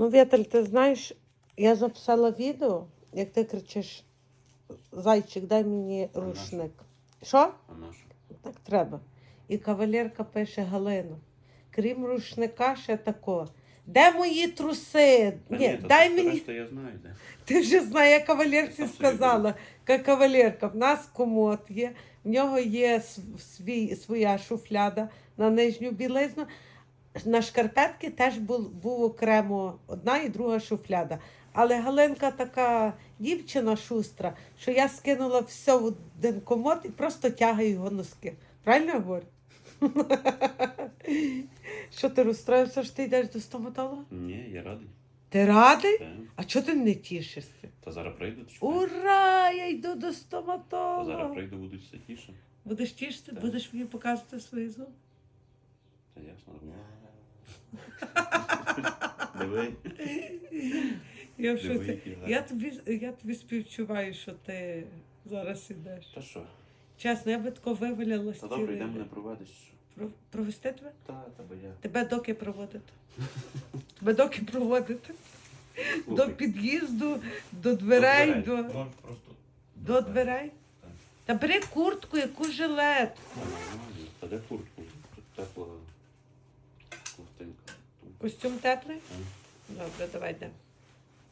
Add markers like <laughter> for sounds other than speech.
Ну, Віталь, ти знаєш, я записала відео, як ти кричиш: Зайчик, дай мені рушник. Що? Так треба. І кавалерка пише Галину. Крім рушника, ще тако. Де мої труси? Та Ні, та дай мені. решта я знаю, де. Ти вже знає, я кавалерці сказала. Ка кавалерка, в нас комод є, в нього є свій, своя шуфляда на нижню білизну. На шкарпетки теж був, був окремо одна і друга шуфляда. Але Галинка така дівчина шустра, що я скинула все в один комод і просто тягаю його носки. Правильно я говорю? <laughs> Що ти розстроївся, що ти йдеш до стоматолога? Ні, я радий. Ти радий? А чого ти не тішишся? Та зараз прийду, чекай. Ура! Я йду до Та стоматолога. зараз прийду, будуть все тіше. Будеш тішити? Будеш мені показувати свої зуби? Та ясно, нормально. Диви. Я, в Диви, шоці. я, тобі, я тобі співчуваю, що ти зараз ідеш. Та що? Чесно, я би тако вивалила Та добре, йдемо не проведеш. Про, провести тебе? Та, та бо я. Тебе доки проводити? Тебе доки проводити? До Слухай, під'їзду, до дверей, дверей. до, Можеш просто. до дверей. Так. Та бери куртку, яку жилетку. Та нормально. Та де куртку? Тут ковтинка. Костюм теплий? Добре, давай йдемо.